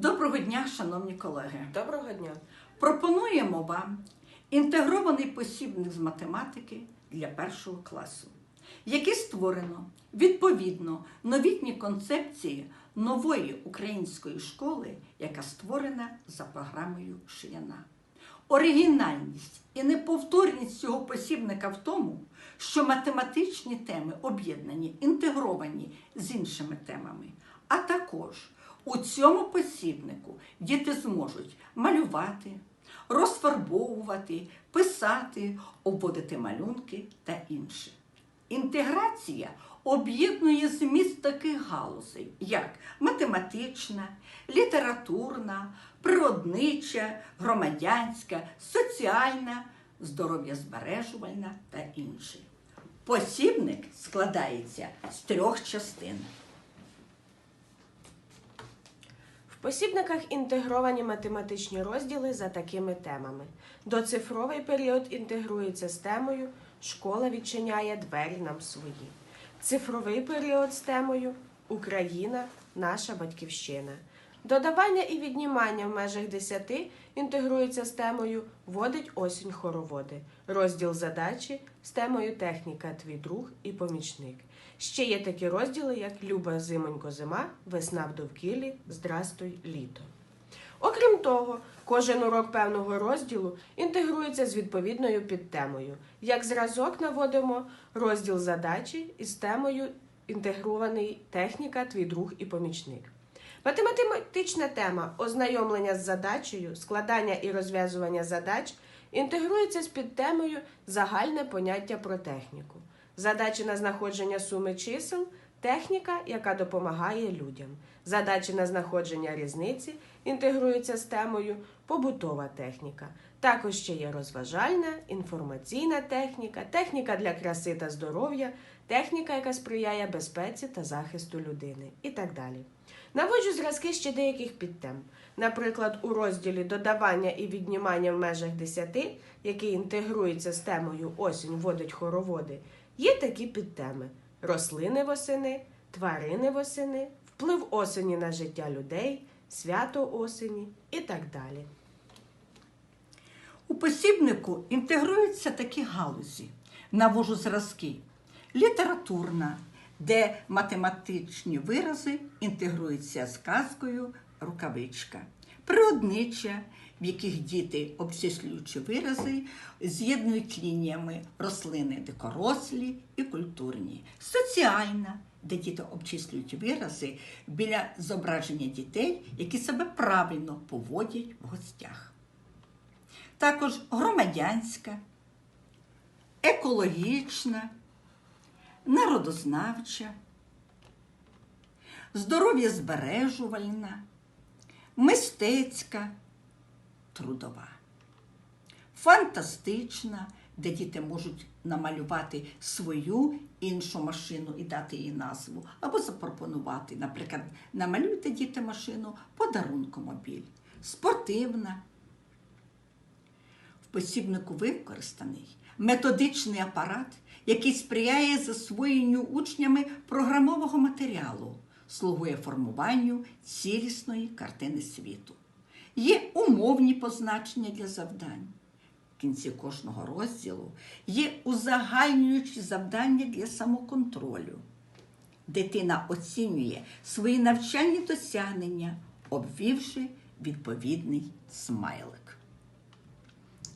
Доброго дня, шановні колеги. Доброго дня. Пропонуємо вам інтегрований посібник з математики для першого класу, який створено відповідно новітній концепції нової української школи, яка створена за програмою Шияна. Оригінальність і неповторність цього посібника в тому, що математичні теми об'єднані, інтегровані з іншими темами. А також у цьому посібнику діти зможуть малювати, розфарбовувати, писати, обводити малюнки та інше. Інтеграція об'єднує зміст таких галузей, як математична, літературна, природнича, громадянська, соціальна, здоров'язбережувальна та інші. Посібник складається з трьох частин. В посібниках інтегровані математичні розділи за такими темами. Доцифровий період інтегрується з темою Школа відчиняє двері нам свої. Цифровий період з темою Україна наша батьківщина. Додавання і віднімання в межах 10 інтегрується з темою Водить осінь хороводи. Розділ задачі з темою Техніка, твій друг і помічник. Ще є такі розділи, як Люба зимонько зима, весна в довкіллі, Здрастуй літо. Окрім того, кожен урок певного розділу інтегрується з відповідною підтемою. Як зразок наводимо розділ задачі із темою інтегрований техніка, твій друг і помічник. Математична тема ознайомлення з задачею, складання і розв'язування задач інтегрується з підтемою загальне поняття про техніку. Задачі на знаходження суми чисел техніка, яка допомагає людям. Задачі на знаходження різниці інтегруються з темою побутова техніка. Також ще є розважальна, інформаційна техніка, техніка для краси та здоров'я, техніка, яка сприяє безпеці та захисту людини і так далі. Наводжу зразки ще деяких підтем. Наприклад, у розділі додавання і віднімання в межах 10, який інтегрується з темою Осінь водить хороводи, є такі підтеми: рослини восени, тварини восени, вплив осені на життя людей, свято осені і так далі. У посібнику інтегруються такі галузі. Навожу зразки. Літературна, де математичні вирази інтегруються з казкою рукавичка. Природнича, в яких діти, обчислюючи вирази, з'єднують лініями рослини дикорослі і культурні. Соціальна, де діти обчислюють вирази біля зображення дітей, які себе правильно поводять в гостях також громадянська, екологічна, народознавча, здоров'я збережувальна, мистецька, трудова, фантастична, де діти можуть намалювати свою іншу машину і дати їй назву, або запропонувати, наприклад, намалюйте діти машину подарункомобіль, спортивна. В посібнику використаний методичний апарат, який сприяє засвоєнню учнями програмового матеріалу, слугує формуванню цілісної картини світу. Є умовні позначення для завдань. В кінці кожного розділу є узагальнюючі завдання для самоконтролю. Дитина оцінює свої навчальні досягнення, обвівши відповідний смайлик.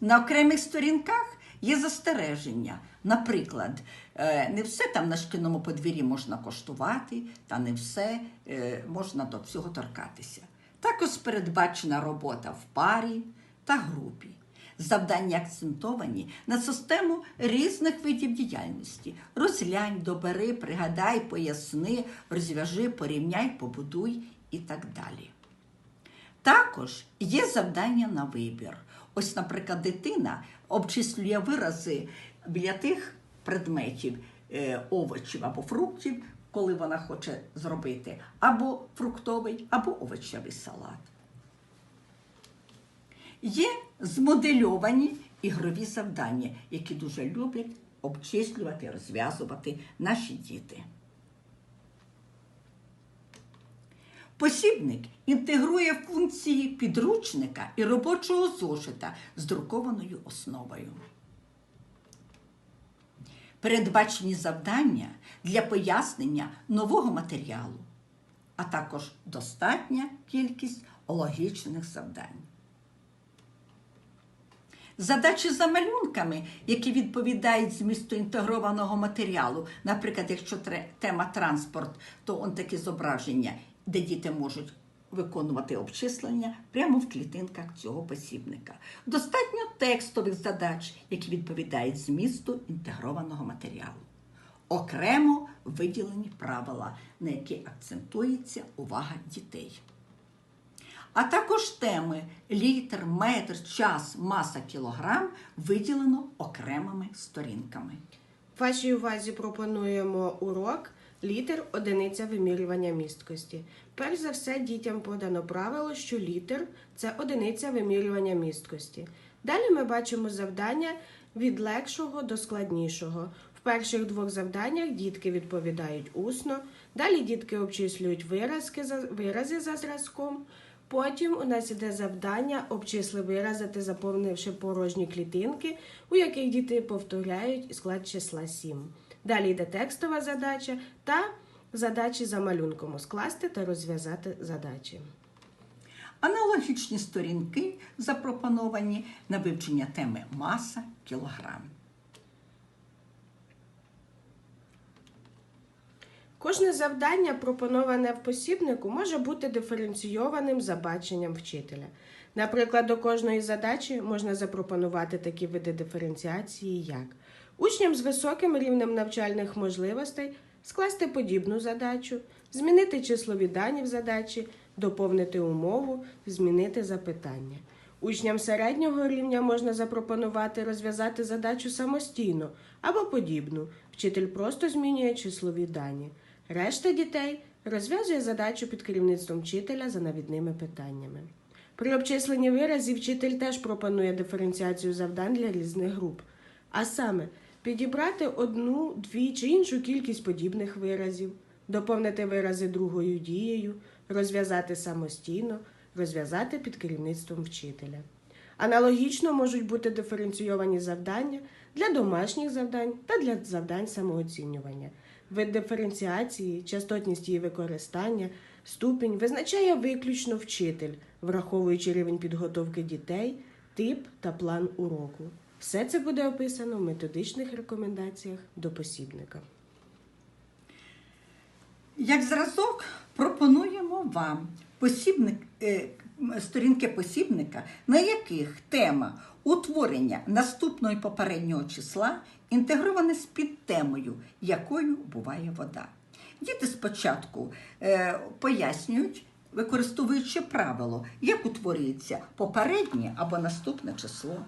На окремих сторінках є застереження. Наприклад, е, не все там на шкільному подвір'ї можна коштувати, та не все е, можна до цього торкатися. Також передбачена робота в парі та групі. Завдання акцентовані на систему різних видів діяльності: розглянь, добери, пригадай, поясни, розв'яжи, порівняй, побудуй і так далі. Також є завдання на вибір. Ось, наприклад, дитина обчислює вирази біля тих предметів, е, овочів або фруктів, коли вона хоче зробити або фруктовий, або овочевий салат. Є змодельовані ігрові завдання, які дуже люблять обчислювати, розв'язувати наші діти. Посібник інтегрує функції підручника і робочого зошита з друкованою основою. Передбачені завдання для пояснення нового матеріалу, а також достатня кількість логічних завдань. Задачі за малюнками, які відповідають змісту інтегрованого матеріалу. Наприклад, якщо тема транспорт, то он такі зображення, де діти можуть виконувати обчислення прямо в клітинках цього посібника. Достатньо текстових задач, які відповідають змісту інтегрованого матеріалу. Окремо виділені правила, на які акцентується увага дітей а також теми літр, метр, час, маса, кілограм виділено окремими сторінками. Вашій увазі пропонуємо урок літер одиниця вимірювання місткості. Перш за все, дітям подано правило, що літер це одиниця вимірювання місткості. Далі ми бачимо завдання від легшого до складнішого. В перших двох завданнях дітки відповідають усно, далі дітки обчислюють виразки вирази за зразком. Потім у нас іде завдання обчисли виразити, заповнивши порожні клітинки, у яких діти повторяють склад числа 7. Далі йде текстова задача та задачі за малюнком скласти та розв'язати задачі. Аналогічні сторінки запропоновані на вивчення теми маса, кілограм. Кожне завдання, пропоноване в посібнику, може бути диференційованим за баченням вчителя. Наприклад, до кожної задачі можна запропонувати такі види диференціації, як учням з високим рівнем навчальних можливостей скласти подібну задачу, змінити числові дані в задачі, доповнити умову, змінити запитання. Учням середнього рівня можна запропонувати розв'язати задачу самостійно або подібну. Вчитель просто змінює числові дані. Решта дітей розв'язує задачу під керівництвом вчителя за навідними питаннями. При обчисленні виразів вчитель теж пропонує диференціацію завдань для різних груп, а саме підібрати одну, дві чи іншу кількість подібних виразів, доповнити вирази другою дією, розв'язати самостійно, розв'язати під керівництвом вчителя. Аналогічно можуть бути диференційовані завдання для домашніх завдань та для завдань самооцінювання. Вид диференціації, частотність її використання, ступінь визначає виключно вчитель, враховуючи рівень підготовки дітей, тип та план уроку. Все це буде описано в методичних рекомендаціях до посібника. Як зразок пропонуємо вам посібник, е, сторінки посібника, на яких тема утворення наступного і попереднього числа інтегрована з підтемою, якою буває вода. Діти спочатку е, пояснюють, використовуючи правило, як утворюється попереднє або наступне число.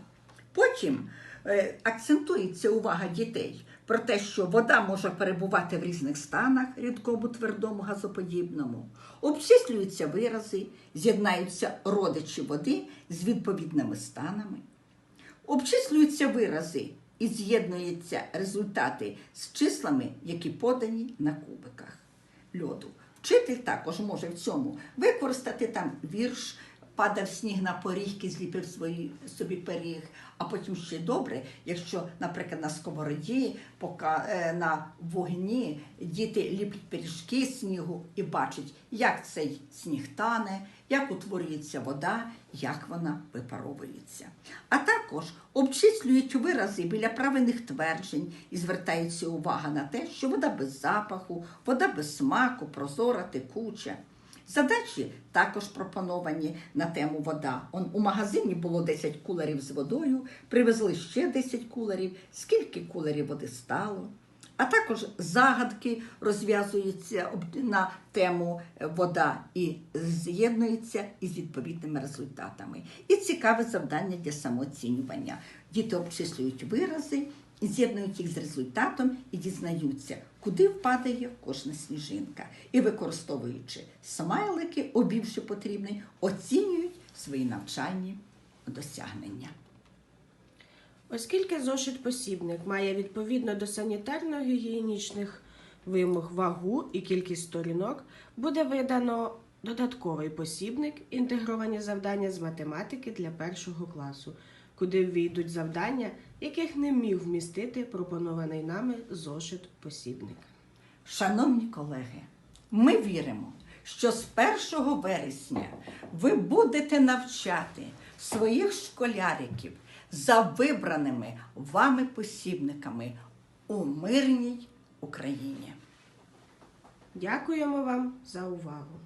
Потім е, акцентується увага дітей про те, що вода може перебувати в різних станах рідкому, твердому, газоподібному. Обчислюються вирази, з'єднаються родичі води з відповідними станами. Обчислюються вирази і з'єднуються результати з числами, які подані на кубиках льоду. Вчитель також може в цьому використати там вірш, падав сніг на поріг, зліпив свої, собі пиріг. А потім ще добре, якщо, наприклад, на сковороді, пока, е, на вогні діти ліплять пиріжки снігу і бачать, як цей сніг тане, як утворюється вода, як вона випаровується. А також обчислюють вирази біля правильних тверджень і звертається увага на те, що вода без запаху, вода без смаку, прозора, текуча. Задачі також пропоновані на тему вода. Он у магазині було 10 кулерів з водою, привезли ще 10 кулерів, скільки кулерів води стало. А також загадки розв'язуються на тему е, вода і з'єднуються із відповідними результатами. І цікаве завдання для самооцінювання. Діти обчислюють вирази, з'єднують їх з результатом і дізнаються, куди впадає кожна сніжинка. І використовуючи смайлики, обівши потрібний, оцінюють свої навчальні досягнення. Оскільки зошит посібник має відповідно до санітарно-гігієнічних вимог вагу і кількість сторінок, буде видано Додатковий посібник інтегровані завдання з математики для першого класу, куди ввійдуть завдання, яких не міг вмістити пропонований нами зошит посібник. Шановні колеги, ми віримо, що з 1 вересня ви будете навчати своїх школяриків за вибраними вами посібниками у мирній Україні. Дякуємо вам за увагу!